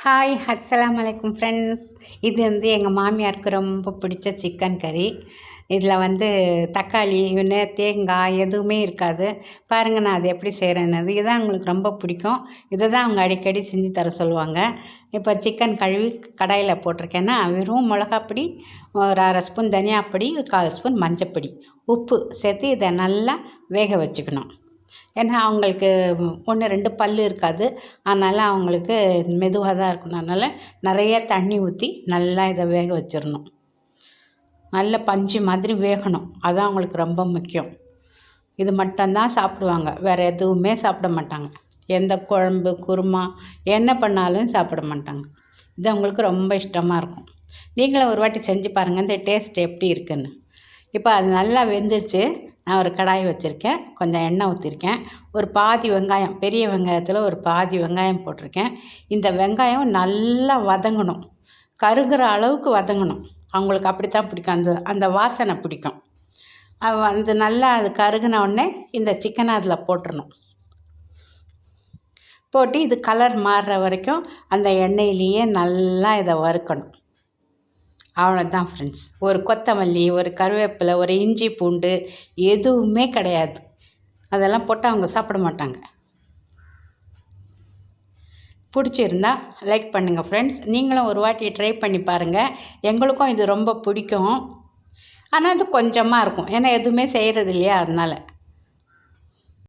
Hi அஸ்லாம் அலைக்கும் friends இது வந்து எங்கள் மாமியாருக்கு ரொம்ப பிடிச்ச சிக்கன் கறி இதில் வந்து தக்காளி இன்ன தேங்காய் எதுவுமே இருக்காது. பாருங்கள் நான் அது எப்படி செய்கிறேன்னு இதுதான் அவங்களுக்கு ரொம்ப பிடிக்கும். இதை தான் அவங்க அடிக்கடி செஞ்சு தர சொல்லுவாங்க. இப்போ சிக்கன் கழுவி கடாயில் போட்டிருக்கேன்னா வெறும் மிளகாப்பொடி ஒரு அரை ஸ்பூன் தனியாப்பொடி கால் ஸ்பூன் மஞ்சப்பொடி. உப்பு சேர்த்து இதை நல்லா வேக வச்சுக்கணும். ஏன்னா அவங்களுக்கு ஒன்று ரெண்டு பல் இருக்காது. அதனால் அவங்களுக்கு மெதுவாக தான் இருக்கணும். அதனால் நிறைய தண்ணி ஊற்றி நல்லா இதை வேக வச்சிடணும். நல்ல பஞ்சு மாதிரி வேகணும். அதுதான் அவங்களுக்கு ரொம்ப முக்கியம். இது மட்டும்தான் சாப்பிடுவாங்க. வேறு எதுவுமே சாப்பிட மாட்டாங்க. எந்த குழம்பு குருமா என்ன பண்ணாலும் சாப்பிட மாட்டாங்க. இது அவங்களுக்கு ரொம்ப இஷ்டமாக இருக்கும். நீங்களும் ஒரு வாட்டி செஞ்சு பாருங்கள் இந்த டேஸ்ட் எப்படி இருக்குன்னு. இப்போ அது நல்லா வெந்துருச்சு. நான் ஒரு கடாய் வச்சுருக்கேன் கொஞ்சம் எண்ணெய் ஊற்றிருக்கேன் ஒரு பாதி வெங்காயம் பெரிய வெங்காயத்தில் ஒரு பாதி வெங்காயம் போட்டிருக்கேன். இந்த வெங்காயம் நல்லா வதங்கணும். கருகிற அளவுக்கு வதங்கணும். அவங்களுக்கு அப்படி தான் பிடிக்கும். அந்த அந்த வாசனை பிடிக்கும். அது வந்து நல்லா அது கருகின உடனே இந்த சிக்கனை அதில் போட்டுடணும் போட்டு இது கலர் மாறுற வரைக்கும் அந்த எண்ணெயிலேயே நல்லா இதை வறுக்கணும். அவ்வளோதான் ஃப்ரெண்ட்ஸ் ஒரு கொத்தமல்லி ஒரு கருவேப்பிலை ஒரு இஞ்சி பூண்டு எதுவுமே கிடையாது. அதெல்லாம் போட்டு அவங்க சாப்பிட மாட்டாங்க. பிடிச்சிருந்தா லைக் பண்ணுங்கள் ஃப்ரெண்ட்ஸ் நீங்களும் ஒரு வாட்டி ட்ரை பண்ணி பாருங்கள் எங்களுக்கும் இது ரொம்ப பிடிக்கும். ஆனால் அது கொஞ்சமாக இருக்கும். ஏன்னா எதுவுமே செய்கிறது இல்லையா அதனால்.